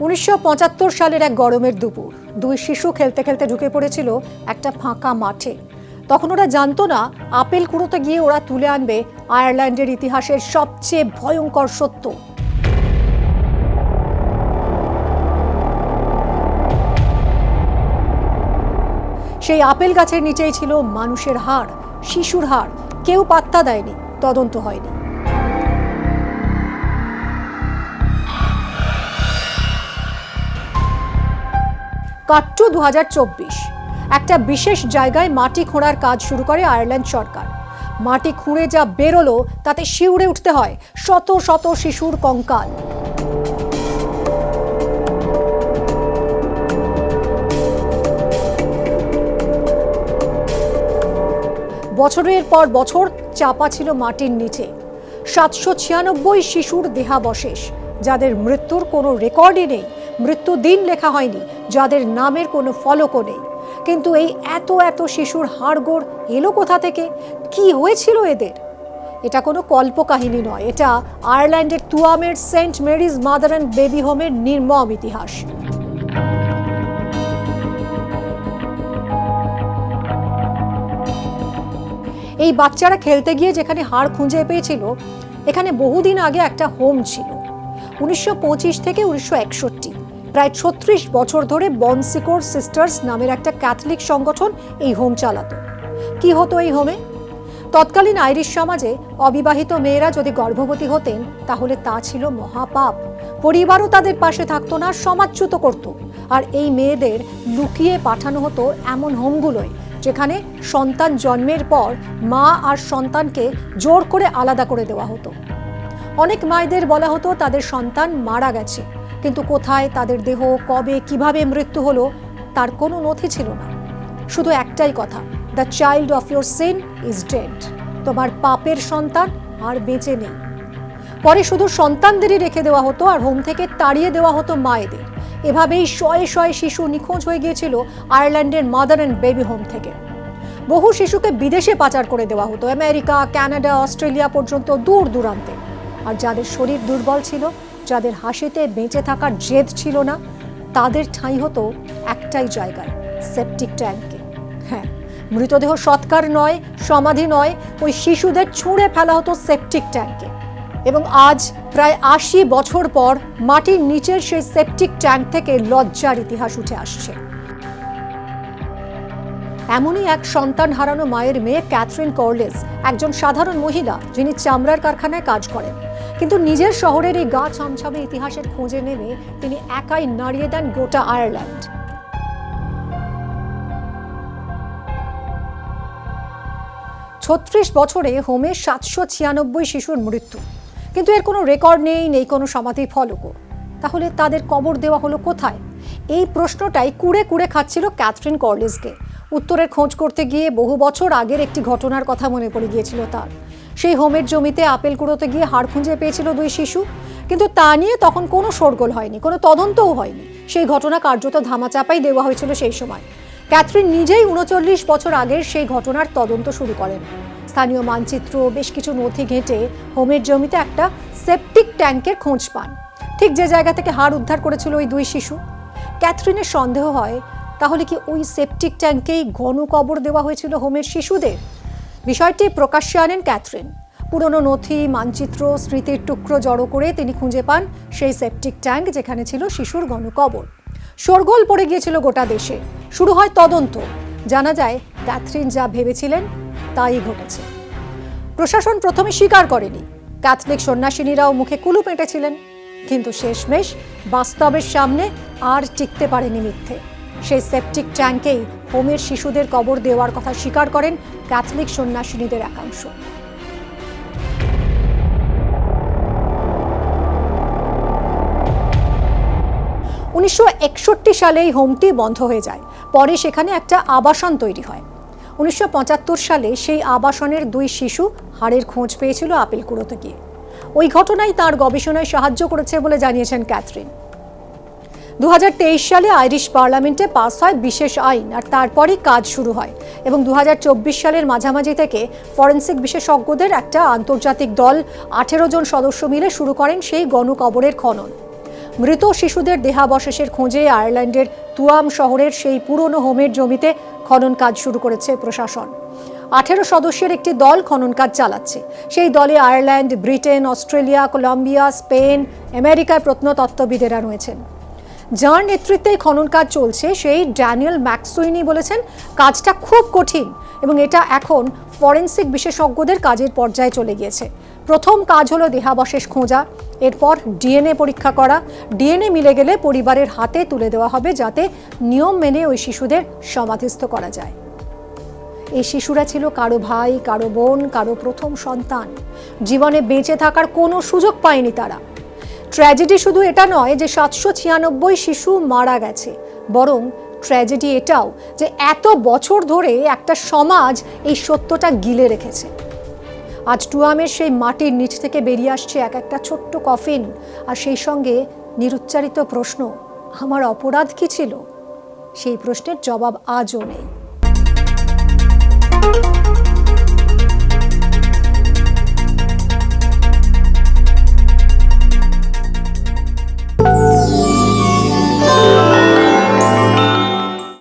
উনিশশো পঁচাত্তর সালের এক গরমের দুপুর, দুই শিশু খেলতে খেলতে ঢুকে পড়েছিল একটা ফাঁকা মাঠে। তখন ওরা জানতো না, আপেল কুড়োতে গিয়ে ওরা তুলে আনবে আয়ারল্যান্ডের ইতিহাসের সবচেয়ে ভয়ঙ্কর সত্য। সেই আপেল গাছের নিচেই ছিল মানুষের হাড়, শিশুর হাড়। কেউ পাত্তা দেয়নি, তদন্ত হয়নি। কাট্টু দু একটা বিশেষ জায়গায় মাটি খোঁড়ার কাজ শুরু করে আয়ারল্যান্ড সরকার। মাটি খুঁড়ে যা বেরোলো, তাতে শিউরে উঠতে হয় শত শত শিশুর কঙ্কাল। বছরের পর বছর চাপা ছিল মাটির নিচে। সাতশো ছিয়ানব্বই শিশুর দেহাবশেষ, যাদের মৃত্যুর কোনো রেকর্ডই নেই মৃত্যু দিন লেখা হয়নি যাদের নামের কোনো ফলকও নেই। কিন্তু এই এত এত শিশুর হাড়গোড় এলো কোথা থেকে? কি হয়েছিল এদের? এটা কোনো কল্পকাহিনী নয়। এটা আয়ারল্যান্ডের তুয়ামের Saint Mary's mother and baby হোমের নির্মম ইতিহাস। এই বাচ্চারা খেলতে গিয়ে যেখানে হাড় খুঁজে পেয়েছিল, এখানে বহুদিন আগে একটা হোম ছিল। উনিশশো পঁচিশ থেকে উনিশশো একষট্টি। প্রায় ছত্রিশ বছর ধরে বনসিকোর সিস্টার্স নামের একটা ক্যাথলিক সংগঠন এই হোম চালাতো। কি হতো এই হোমে? তৎকালীন আইরিশ সমাজে অবিবাহিত মেয়েরা যদি গর্ভবতী হতেন, তাহলে তা ছিল মহাপাপ। পরিবারও তাদের পাশে থাকতো না সমাজচ্যুত করত। আর এই মেয়েদের লুকিয়ে পাঠানো হতো এমন হোমগুলোয়, যেখানে সন্তান জন্মের পর মা আর সন্তানকে জোর করে আলাদা করে দেওয়া হতো। অনেক মায়েদের বলা হতো তাদের সন্তান মারা গেছে। কিন্তু কোথায় তাদের দেহ, কবে, কীভাবে মৃত্যু হলো, তার কোনো নথি ছিল না। শুধু একটাই কথা the child of your sin is dead তোমার পাপের সন্তান আর বেঁচে নেই। পরে শুধু সন্তানদেরই রেখে দেওয়া হতো আর হোম থেকে তাড়িয়ে দেওয়া হতো মায়েদের। এভাবেই শয়ে শয়ে শিশু নিখোঁজ হয়ে গিয়েছিল আয়ারল্যান্ডের মাদার অ্যান্ড বেবি হোম থেকে। বহু শিশুকে বিদেশে পাচার করে দেওয়া হতো, আমেরিকা কানাডা অস্ট্রেলিয়া পর্যন্ত দূর দূরান্তে। আর যাদের শরীর দুর্বল ছিল, যাদের হাসিতে বেঁচে থাকার জেদ ছিল না, তাদের ঠাঁই হতো একটাই জায়গায় সেপটিক ট্যাঙ্কে হ্যাঁ মৃতদেহ সৎকার নয়, সমাধি নয়, ওই শিশুদের ছুঁড়ে ফেলা হতো সেপটিক ট্যাঙ্কে এবং আজ প্রায় আশি বছর পর মাটির নিচের সেই সেপটিক ট্যাঙ্ক থেকে লজ্জার ইতিহাস উঠে আসছে। এমনই এক সন্তান হারানো মায়ের মেয়ে ক্যাথরিন কর্লেস, একজন সাধারণ মহিলা, যিনি চামড়ার কারখানায় কাজ করেন। কিন্তু নিজের শহরের এই গা ছমছমে ইতিহাসের খোঁজে নেমে তিনি একাই নাড়িয়ে দেন গোটা আয়ারল্যান্ড। ছত্রিশ বছরে হোমে সাতশো ছিয়ানব্বই শিশুর মৃত্যু। কিন্তু এর কোনো রেকর্ড নেই নেই কোনো সমাধি ফলকও। তাহলে তাদের কবর দেওয়া হলো কোথায়? এই প্রশ্নটাই কুড়ে কুড়ে খাচ্ছিল ক্যাথরিন কর্লিসকে। উত্তরের খোঁজ করতে গিয়ে বহু বছর আগের একটি ঘটনার কথা মনে পড়ে গিয়েছিল তার। সেই হোমের জমিতে আপেল কুড়োতে গিয়ে হাড় খুঁজে পেয়েছিল দুই শিশু। কিন্তু তা নিয়ে তখন কোনো শোরগোল হয়নি, কোনো তদন্তও হয়নি। সেই ঘটনা কার্যত ধামাচাপাই দেওয়া হয়েছিল সেই সময়। ক্যাথরিন নিজেই উনচল্লিশ বছর আগের সেই ঘটনার তদন্ত শুরু করেন। স্থানীয় মানচিত্র, বেশ কিছু নথি ঘেঁটে হোমের জমিতে একটা সেপটিক ট্যাঙ্কের খোঁজ পান। ঠিক যে জায়গা থেকে হাড় উদ্ধার করেছিল ওই দুই শিশু। ক্যাথরিনের সন্দেহ হয়, তাহলে কি ওই সেপটিক ট্যাঙ্কেই গণকবর দেওয়া হয়েছিল হোমের শিশুদের? বিষয়টি প্রকাশ্যে আনেন ক্যাথরিন। পুরনো নথি, মানচিত্র, স্মৃতির টুকরো জড়ো করে তিনি খুঁজে পান সেই সেপটিক ট্যাঙ্ক যেখানে ছিল শিশুর গণকবর শোরগোল পড়ে গিয়েছিল গোটা দেশে। শুরু হয় তদন্ত। জানা যায়, ক্যাথরিন যা ভেবেছিলেন, তাই ঘটেছে। প্রশাসন প্রথমে স্বীকার করেনি। ক্যাথলিক সন্ন্যাসিনীরাও মুখে কুলু পেটেছিলেন। কিন্তু শেষমেশ বাস্তবের সামনে আর টিকতে পারেনি মিথ্যে। সেই সেপটিক ট্যাঙ্কেই হোমের শিশুদের কবর দেওয়ার কথা স্বীকার করেন ক্যাথলিক সন্ন্যাসিনীদের একাংশ। উনিশশো একষট্টি সালে এই হোমটি বন্ধ হয়ে যায়। পরে সেখানে একটা আবাসন তৈরি হয়। উনিশশো পঁচাত্তর সালে সেই আবাসনের দুই শিশু হাড়ের খোঁজ পেয়েছিল আপেল কুড়োতে গিয়ে। ওই ঘটনাই তার গবেষণায় সাহায্য করেছে বলে জানিয়েছেন ক্যাথরিন। দু হাজার তেইশ সালে আইরিশ পার্লামেন্টে পাস হয় বিশেষ আইন, আর তারপরই কাজ শুরু হয়। এবং দু হাজার চব্বিশ সালের মাঝামাঝি থেকে ফরেন্সিক বিশেষজ্ঞদের একটা আন্তর্জাতিক দল আঠেরো জন সদস্য মিলে শুরু করেন সেই গণকবরের খনন। মৃত শিশুদের দেহাবশেষের খোঁজে আয়ারল্যান্ডের তুয়াম শহরের সেই পুরনো হোমের জমিতে খনন কাজ শুরু করেছে প্রশাসন। আঠেরো সদস্যের একটি দল খনন কাজ চালাচ্ছে। সেই দলে Ireland, Britain, Australia, Colombia, Spain, আমেরিকার প্রত্নতত্ত্ববিদেরা রয়েছেন। যার নেতৃত্বে খনন কাজ চলছে, সেই ড্যানিয়েল ম্যাকসুইনি বলেছেন, কাজটা খুব কঠিন এবং এটা এখন ফরেন্সিক বিশেষজ্ঞদের কাজের পর্যায়ে চলে গিয়েছে। প্রথম কাজ হলো দেহাবশেষ খোঁজা, এরপর ডিএনএ পরীক্ষা করা। ডিএনএ মিলে গেলে পরিবারের হাতে তুলে দেওয়া হবে যাতে নিয়ম মেনে ওই শিশুদের সমাধিস্থ করা যায়। এই শিশুরা ছিল কারও ভাই, কারও বোন, কারও প্রথম সন্তান। জীবনে বেঁচে থাকার কোনো সুযোগ পায়নি তারা। ট্র্যাজেডি শুধু এটা নয় যে সাতশো ছিয়ানব্বই শিশু মারা গেছে, বরং ট্র্যাজেডি এটাও যে এত বছর ধরে একটা সমাজ এই সত্যটা গিলে রেখেছে। আজ টুয়ামের সেই মাটির নিচ থেকে বেরিয়ে আসছে এক একটা ছোট্ট কফিন আর সেই সঙ্গে নিরুচ্চারিত প্রশ্ন, আমার অপরাধ কি ছিল? সেই প্রশ্নের জবাব আজও নেই।